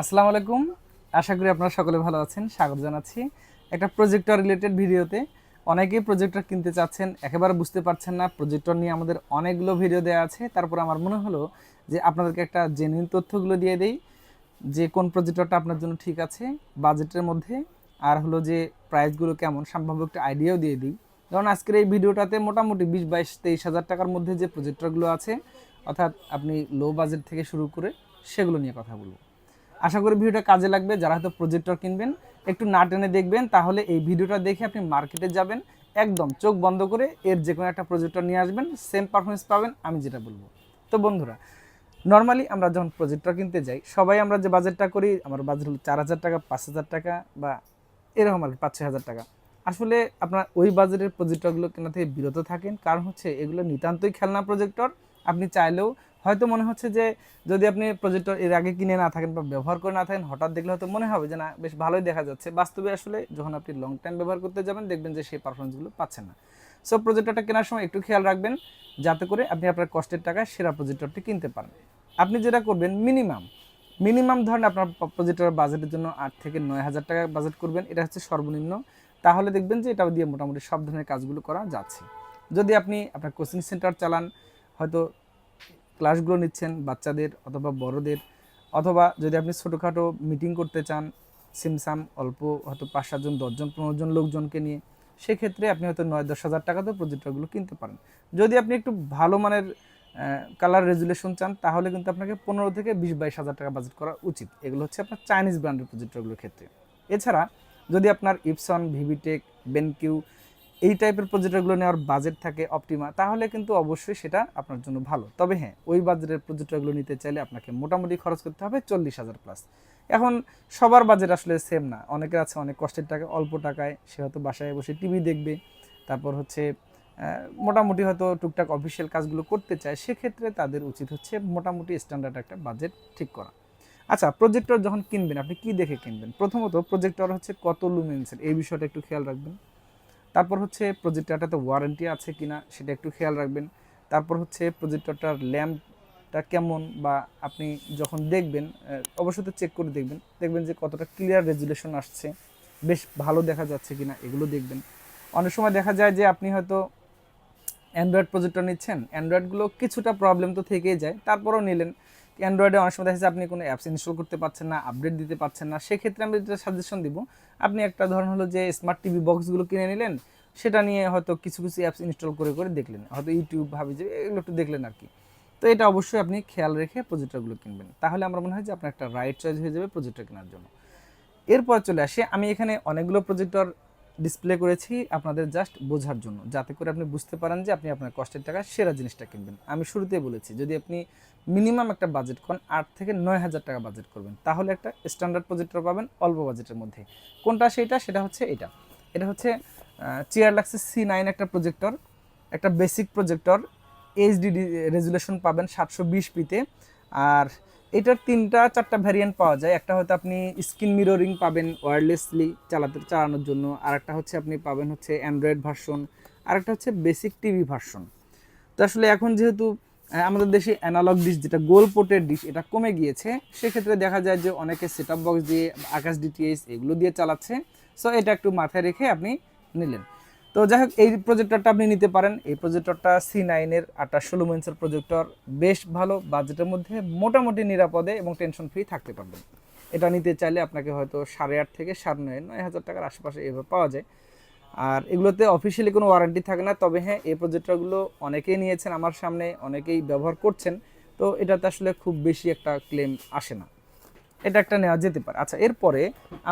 আসসালামু আলাইকুম। আশা করি আপনারা সকলে ভালো আছেন, স্বাগত জানাচ্ছি একটা প্রজেক্টর রিলেটেড ভিডিওতে। অনেকেই প্রজেক্টর কিনতে চাচ্ছেন, একেবারে বুঝতে পারছেন না। প্রজেক্টর নিয়ে আমাদের অনেকগুলো ভিডিও দেওয়া আছে। তারপর আমার মনে হলো যে আপনাদেরকে একটা জেনুইন তথ্যগুলো দিয়ে দেই, যে কোন প্রজেক্টরটা আপনার জন্য ঠিক আছে বাজেটের মধ্যে, আর হলো যে প্রাইসগুলো কেমন, সম্ভাব্য একটা আইডিয়াও দিয়ে দিই। কারণ আজকের এই ভিডিওটাতে মোটামুটি বিশ, বাইশ, তেইশ হাজার টাকার মধ্যে যে প্রজেক্টরগুলো আছে, অর্থাৎ আপনি লো বাজেট থেকে শুরু করে সেগুলো নিয়ে কথা বলব। আশা করি ভিডিওটা কাজে লাগবে। যারা হয়তো প্রজেক্টর কিনবেন, একটু না টেনে দেখবেন, তাহলে এই ভিডিওটা দেখে আপনি মার্কেটে যাবেন। একদম চোখ বন্ধ করে এর যে কোনো একটা প্রজেক্টর নিয়ে আসবেন সেম পারফরমেন্স পাবেন, আমি যেটা বলব। তো বন্ধুরা নর্মালি আমরা যখন প্রজেক্টর কিনতে যাই, সবাই আমরা যে বাজেটটা করি, আমার বাজেট হলো চার হাজার টাকা, পাঁচ হাজার টাকা বা এরকম আর কি, পাঁচ, ছয় হাজার টাকা। আসলে আপনার ওই বাজেটের প্রজেক্টরগুলো কেনা থেকে বিরত থাকেন, কারণ হচ্ছে এগুলো নিতান্তই খেলনা প্রজেক্টর আপনি চাইলেও হয়তো মনে হচ্ছে যে যদি আপনি প্রজেক্টর এর আগে কিনে না থাকেন বা ব্যবহার করে না থাকেন, হঠাৎ দেখলে হয়তো মনে হবে যে না, বেশ ভালোই দেখা যাচ্ছে। বাস্তবে আসলে যখন আপনি লং টাইম ব্যবহার করতে যাবেন, দেখবেন যে সেই পারফরমেন্সগুলো পাচ্ছেন না। সো প্রজেক্টরটা কেনার সময় একটু খেয়াল রাখবেন, যাতে করে আপনি আপনার কষ্টের টাকায় সেরা প্রজেক্টরটি কিনতে পারেন। আপনি যেটা করবেন মিনিমাম মিনিমাম ধরেন আপনার প্রজেক্টর বাজেটের জন্য আট থেকে নয় হাজার টাকা বাজেট করবেন, এটা হচ্ছে সর্বনিম্ন। তাহলে দেখবেন যে এটা দিয়ে মোটামুটি সব ধরনের কাজগুলো করা যাচ্ছে। যদি আপনি আপনার কোচিং সেন্টার চালান, হয়তো ক্লাসগুলো নিচ্ছেন, বাচ্চাদের অথবা বড়দের, অথবা যদি আপনি ছোটোখাটো মিটিং করতে চান, সিমসাম, অল্প হয়তো পাঁচ সাতজন দশজন, পনেরো জন লোকজনকে নিয়ে, সেক্ষেত্রে আপনি হয়তো নয় দশ হাজার টাকাতেও প্রজেক্টরগুলো কিনতে পারেন। যদি আপনি একটু ভালো মানের কালার রেজুলেশন চান, তাহলে কিন্তু আপনাকে পনেরো থেকে বিশ, বাইশ হাজার টাকা বাজেট করা উচিত। এগুলো হচ্ছে আপনার চাইনিজ ব্র্যান্ডের প্রজেক্টরগুলোর ক্ষেত্রে। এছাড়া যদি আপনার ইপসন ভিভিটেক বেনকিউ এই টাইপের প্রজেক্টরগুলো নেওয়ার বাজেট থাকে অপটিমা তাহলে কিন্তু অবশ্যই সেটা আপনার জন্য ভালো। তবে হ্যাঁ ওই বাজেটের প্রজেক্টরগুলো নিতে চাইলে আপনাকে মোটামুটি খরচ করতে হবে চল্লিশ হাজার প্লাস এখন সবার বাজেট আসলে সেম না। অনেকের আছে অনেক কষ্টের টাকা, অল্প টাকায় সে হয়তো বাসায় বসে টিভি দেখবে। তারপর হচ্ছে মোটামুটি হয়তো টুকটাক অফিসিয়াল কাজগুলো করতে চায়। সেক্ষেত্রে তাদের উচিত হচ্ছে মোটামুটি স্ট্যান্ডার্ড একটা বাজেট ঠিক করা। আচ্ছা প্রজেক্টর যখন কিনবেন, আপনি কি দেখে কিনবেন? প্রথমত প্রজেক্টর হচ্ছে কত লুমেন্সের এই বিষয়টা একটু খেয়াল রাখবেন। তারপর হচ্ছে প্রজেক্টরটাতে ওয়ারেন্টি আছে কিনা সেটা একটু খেয়াল রাখবেন। তারপর হচ্ছে প্রজেক্টরটার ল্যাম্পটা কেমন বা আপনি যখন দেখবেন অবশ্যই তো চেক করে দেখবেন। দেখবেন যে কতটা ক্লিয়ার রেজুলেশন আসছে, বেশ ভালো দেখা যাচ্ছে কিনা এগুলো দেখবেন। অনেক সময় দেখা যায় যে আপনি হয়তো অ্যান্ড্রয়েড প্রজেক্টর নিচ্ছেন অ্যান্ড্রয়েডগুলো কিছুটা প্রবলেম তো থেকেই যায়, তারপরেও নিলেন। অ্যান্ড্রয়েডে অনেক সময় দেখা যাচ্ছে আপনি কোনো অ্যাপস ইনস্টল করতে পারছেন না আপডেট দিতে পারছেন না। সেক্ষেত্রে আমি যেটা সাজেশন দিব, আপনি একটা ধরন হলো যে স্মার্ট টিভি বক্সগুলো কিনে নিলেন, সেটা নিয়ে হয়তো কিছু কিছু অ্যাপস ইনস্টল করে করে দেখলেন। হয়তো ইউটিউব ভাবি যে এগুলো একটু দেখলেন আর কি। তো এটা অবশ্যই আপনি খেয়াল রেখে প্রজেক্টরগুলো কিনবেন। তাহলে আমার মনে হয় যে আপনার একটা রাইট চয়েস হয়ে যাবে প্রজেক্টর কেনার জন্য। এরপর চলে আসে, আমি এখানে অনেকগুলো প্রজেক্টর ডিসপ্লে করেছি আপনাদের জাস্ট বোঝার জন্য। যাতে করে আপনি বুঝতে পারেন যে আপনি আপনার কষ্টের টাকা সেরা জিনিসটা কিনবেন। আমি শুরুতেই বলেছি, যদি আপনি মিনিমাম একটা বাজেট করেন, আট থেকে নয় হাজার টাকা বাজেট করবেন, তাহলে একটা স্ট্যান্ডার্ড প্রজেক্টর পাবেন অল্প বাজেটের মধ্যে। কোনটা সেইটা? সেটা হচ্ছে এটা। এটা হচ্ছে চেয়ার লাক্সের সি নাইন একটা প্রজেক্টর একটা বেসিক প্রজেক্টর এইচডি রেজুলেশন পাবেন সাতশো বিশ পিতে। আর এটার তিনটা, চারটা ভ্যারিয়েন্ট পাওয়া যায়। একটা হয়তো আপনি স্ক্রিন মিররিং পাবেন ওয়্যারলেসলি চালাতে, চালানোর জন্য। আর একটা হচ্ছে আপনি পাবেন হচ্ছে অ্যান্ড্রয়েড ভার্সন আর একটা হচ্ছে বেসিক টিভি ভার্সন তো আসলে এখন যেহেতু আমাদের দেশে অ্যানালগ ডিশ যেটা গোল পোর্টের ডিশ এটা কমে গিয়েছে, সেক্ষেত্রে দেখা যায় যে অনেকে সেট বক্স দিয়ে, আকাশ ডিটিএস এগুলো দিয়ে চালাচ্ছে। সো এটা একটু মাথায় রেখে আপনি নিলেন। তো যাই হোক এই প্রজেক্টরটা আপনি নিতে পারেন। এই প্রজেক্টরটা সি নাইনের আটটা ষোলো ইঞ্চের প্রজেক্টর বেশ ভালো বাজেটের মধ্যে মোটামুটি নিরাপদে এবং টেনশন ফ্রি থাকতে পারবেন। এটা নিতে চাইলে আপনাকে হয়তো সাড়ে আট থেকে সাড়ে নয় নয় হাজার টাকার আশেপাশে এভাবে পাওয়া যায়। আর এগুলোতে অফিসিয়ালি কোনো ওয়ারেন্টি থাকে না, তবে হ্যাঁ এই প্রজেক্টরগুলো অনেকেই নিয়েছেন আমার সামনে, অনেকেই ব্যবহার করছেন। তো এটাতে আসলে খুব বেশি একটা ক্লেম আসে না। এটা একটা নেওয়া যেতে পারে। আচ্ছা এরপরে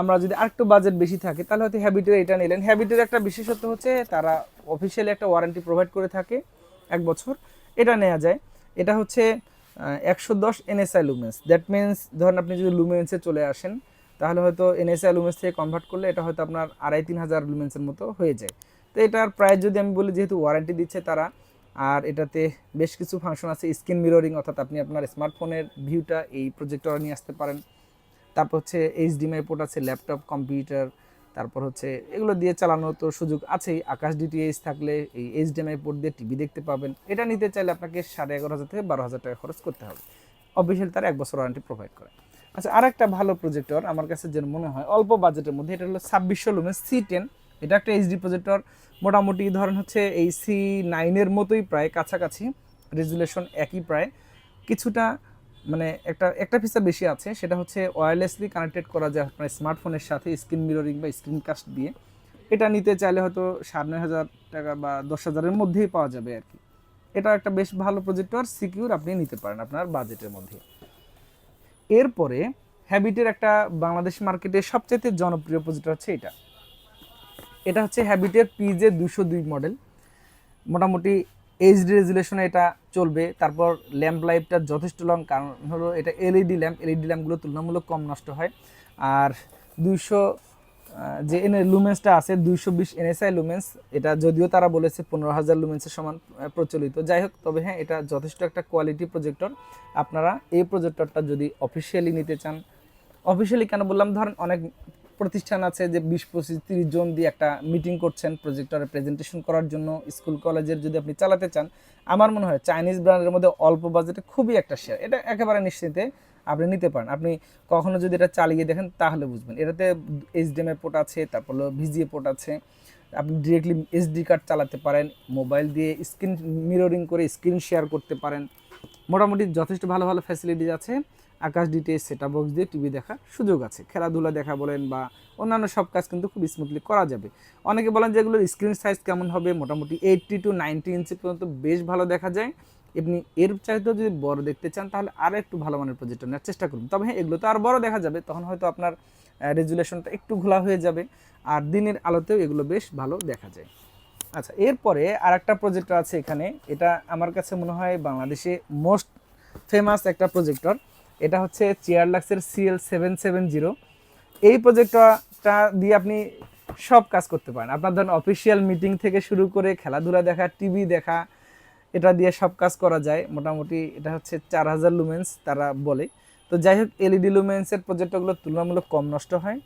আমরা যদি আরেকটু বাজেট বেশি থাকে, তাহলে হয়তো হ্যাবিটের এটা নিলেন। হ্যাবিটের একটা বিশেষত্ব হচ্ছে, তারা অফিসিয়ালি একটা ওয়ারেন্টি প্রোভাইড করে থাকে এক বছর। এটা নেওয়া যায়। এটা হচ্ছে একশো দশ এনএসআই লুমেন্স দ্যাট মিন্স ধরেন আপনি যদি লুমেন্সে চলে আসেন, তাহলে হয়তো এনএসআই লুমেন্স থেকে কনভার্ট করলে এটা হয়তো আপনার আড়াই তিন হাজার লুমেন্সের মতো হয়ে যায়। তো এটার প্রাইস যদি আমি বলি, যেহেতু ওয়ারেন্টি দিচ্ছে তারা, আর এটাতে বেশ কিছু ফাংশন আছে স্ক্রিন মিররিং অর্থাৎ আপনি আপনার স্মার্টফোনের ভিউটা এই প্রজেক্টরে নিয়ে আসতে পারেন। তারপর হচ্ছে এইচডিএমআই পোর্ট আছে ল্যাপটপ কম্পিউটার তারপর হচ্ছে এগুলো দিয়ে চালানোর তো সুযোগ আছেই। আকাশ ডিটিএইচ থাকলে এই এইচডিএমআই পোর্ট দিয়ে টিভি দেখতে পাবেন। এটা নিতে চাইলে আপনাকে সাড়ে এগারো হাজার থেকে বারো হাজার টাকা খরচ করতে হবে। অফিসিয়াল তারা এক বছর ওয়ারেন্টি প্রোভাইড করে। আচ্ছা আরেকটা ভালো প্রজেক্টর আমার কাছে যেন মনে হয়, অল্প বাজেটের মধ্যে, এটা হলো ছাব্বিশশো লুমের সি টেন এটা একটা এইচডি প্রজেক্টর মোটামুটি ধরেন হচ্ছে এই সি নাইনের মতোই প্রায়, কাছাকাছি। রেজুলেশন একই প্রায়। কিছুটা মানে একটা একটা ফিচার বেশি আছে, সেটা হচ্ছে ওয়্যারলেসলি কানেক্টেড করা যায় আপনার স্মার্টফোনের সাথে স্ক্রিন মিররিং বা স্ক্রিন কাস্ট দিয়ে, এটা নিতে চাইলে হয়তো সাড়ে নয় হাজার টাকা বা দশ হাজারের মধ্যেই পাওয়া যাবে আর কি। এটা একটা বেশ ভালো প্রজেক্টর সিকিউর আপনি নিতে পারেন আপনার বাজেটের মধ্যে। এরপরে হ্যাবিটের একটা বাংলাদেশ মার্কেটে সবচেয়ে জনপ্রিয় প্রজেক্টর হচ্ছে এটা। এটা হচ্ছে হ্যাবিটের পিজে দুশো দুই মডেল মোটামুটি এইচডি রেজুলেশনে এটা চলবে, তারপর ল্যাম্প লাইফটা যথেষ্ট লং কারণ হলো এটা এলইডি ল্যাম্প এলইডি ল্যাম্পগুলো তুলনামূলক কম নষ্ট হয়। আর দুইশো যে এনে লুমেন্সটা আছে, দুইশো বিশ এনএসআই লুমেন্স এটা যদিও তারা বলেছে পনেরো হাজার লুমেন্সের সমান প্রচলিত। যাই হোক, তবে হ্যাঁ এটা যথেষ্ট একটা কোয়ালিটি প্রজেক্টর আপনারা এই প্রজেক্টরটা যদি অফিসিয়ালি নিতে চান অফিসিয়ালি কেন বললাম? ধরেন অনেক প্রতিষ্ঠান আছে যে বিশ, পঁচিশ, তিরিশ জন দিয়ে একটা মিটিং করছেন প্রজেক্টরে প্রেজেন্টেশন করার জন্য স্কুল কলেজের যদি আপনি চালাতে চান, আমার মনে হয় চাইনিজ ব্র্যান্ডের মধ্যে অল্প বাজেটে খুবই একটা শেয়ার এটা একেবারে নিশ্চিন্তে আপনি নিতে পারেন। আপনি কখনো যদি এটা চালিয়ে দেখেন, তাহলে বুঝবেন। এটাতে এইচডিএমআই পোর্ট আছে, তারপর হলো ভিজিএ পোর্ট আছে। আপনি ডিরেক্টলি এসডি কার্ড চালাতে পারেন মোবাইল দিয়ে স্ক্রিন মিররিং করে স্ক্রিন শেয়ার করতে পারেন। মোটামুটি যথেষ্ট ভালো ভালো ফ্যাসিলিটিস আছে। আকাশ ডিটেলস সেটা বক্স দিয়ে টিভি দেখার সুযোগ আছে। খেলাধুলা দেখা বলেন বা অন্যান্য সব কাজ কিন্তু খুব স্মুথলি করা যাবে। অনেকে বলেন যে এগুলোর স্ক্রিন সাইজ কেমন হবে? মোটামুটি এইটটি টু নাইনটি ইঞ্চি পর্যন্ত বেশ ভালো দেখা যায়। এমনি এর চাইতেও যদি বড় দেখতে চান, তাহলে আরও একটু ভালো মানের প্রজেক্টর নেওয়ার চেষ্টা করুন। তবে হ্যাঁ এগুলো তো আর বড় দেখা যাবে। তখন হয়তো আপনার রেজুলেশনটা একটু ঘোলা হয়ে যাবে। আর দিনের আলোতেও এগুলো বেশ ভালো দেখা যায়। আচ্ছা এরপরে আর একটা প্রজেক্টর আছে এখানে। এটা আমার কাছে মনে হয় বাংলাদেশে মোস্ট ফেমাস একটা প্রজেক্টর এটা হচ্ছে চেয়ার লাক্সের সিএল সেভেন সেভেন জিরো এই প্রজেক্টরটা দিয়ে আপনি সব কাজ করতে পারেন। আপনার ধরেন অফিসিয়াল মিটিং থেকে শুরু করে খেলাধুলা দেখা টিভি দেখা, এটা দিয়ে সব কাজ করা যায়। মোটামুটি এটা হচ্ছে চার হাজার লুমেন্স তারা বলে। তো যাই হোক এলইডি লুমেন্সের প্রজেক্টরগুলো তুলনামূলক কম নষ্ট হয়।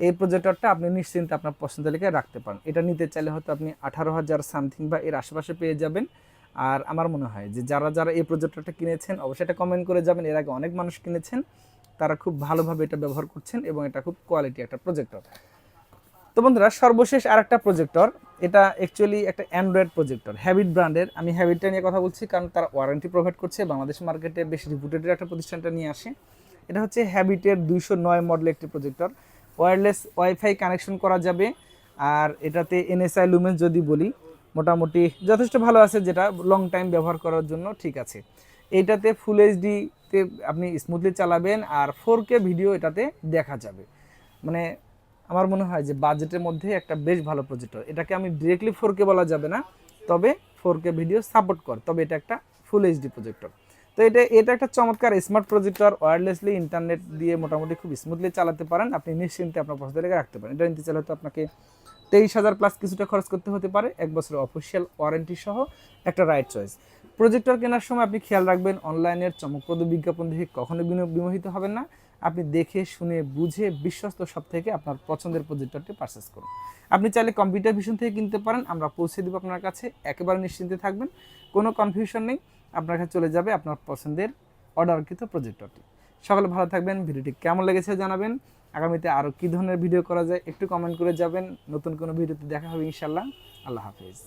এই প্রজেক্টরটা আপনি নিশ্চিন্তে আপনার পছন্দ তালিকায় রাখতে পারেন। এটা নিতে চাইলে হয়তো আপনি আঠারো হাজার সামথিং বা এর আশেপাশে পেয়ে যাবেন। আর আমার মনে হয় যে যারা যারা এই প্রজেক্টরটা কিনেছেন, অবশ্যই এটা কমেন্ট করে যাবেন। এর আগে অনেক মানুষ কিনেছেন, তারা খুব ভালোভাবে এটা ব্যবহার করছেন এবং এটা খুব কোয়ালিটি একটা প্রজেক্টর তো বন্ধুরা, সর্বশেষ আরেকটা প্রজেক্টর এটা অ্যাকচুয়ালি একটা অ্যান্ড্রয়েড প্রজেক্টর হ্যাবিট ব্র্যান্ডের আমি হ্যাবিটটা নিয়ে কথা বলছি কারণ তারা ওয়ারেন্টি প্রোভাইড করছে, বাংলাদেশ মার্কেটে বেশ রিপুটেড একটা প্রতিষ্ঠানটা নিয়ে আসে। এটা হচ্ছে হ্যাবিটের দুইশো নয় মডেল একটি প্রজেক্টর ওয়্যারলেস ওয়াইফাই কানেকশন করা যাবে, আর এটাতে এনএসআই লুমেন্স যদি বলি মোটামুটি যথেষ্ট ভালো আছে, যেটা লং টাইম ব্যবহার করার জন্য ঠিক আছে। এইটাতে ফুল এইচডিতে আপনি স্মুথলি চালাবেন আর ফোর কে ভিডিও এটাতে দেখা যাবে। মানে আমার মনে হয় যে বাজেটের মধ্যে একটা বেশ ভালো প্রজেক্টর এটাকে আমি ডিরেক্টলি ফোর কে বলা যাবে না, তবে ফোর কে ভিডিও সাপোর্ট কর, তবে এটা একটা ফুল এইচডি প্রজেক্টর তো এটা এটা একটা চমৎকার স্মার্ট প্রজেক্টর ওয়্যারলেসলি ইন্টারনেট দিয়ে মোটামুটি খুব স্মুথলি চালাতে পারেন। আপনি নিশ্চিন্তে আপনার পছন্দ লেগে রাখতে পারেন। এটা নিতে চাইলে তো আপনাকে তেইশ হাজার প্লাস কিছুটা খরচ করতে হতে পারে। এক বছরের অফিসিয়াল ওয়ারেন্টি সহ একটা রাইট চয়েস প্রজেক্টর কেনার সময় আপনি খেয়াল রাখবেন অনলাইনের চমকপ্রদ বিজ্ঞাপন দেখে কখনো বিমোহিত হবেন না। আপনি দেখে, শুনে, বুঝে, বিশ্বস্ত সব থেকে আপনার পছন্দের প্রজেক্টরটি পারচেস করুন। আপনি চাইলে কম্পিউটার ভিশন থেকে কিনতে পারেন। আমরা পৌঁছে দেবো আপনার কাছে। একেবারে নিশ্চিন্তে থাকবেন। কোনো কনফিউশন নেই। আপনার কাছে চলে যাবে আপনার পছন্দের অর্ডারকৃত প্রজেক্টরটি সকলে ভালো থাকবেন। ভিডিওটি কেমন লেগেছে জানাবেন। আগামীতে আরও কী ধরনের ভিডিও করা যায় একটু কমেন্ট করে যাবেন। নতুন কোনো ভিডিওতে দেখা হবে ইনশাল্লাহ আল্লাহ হাফিজ।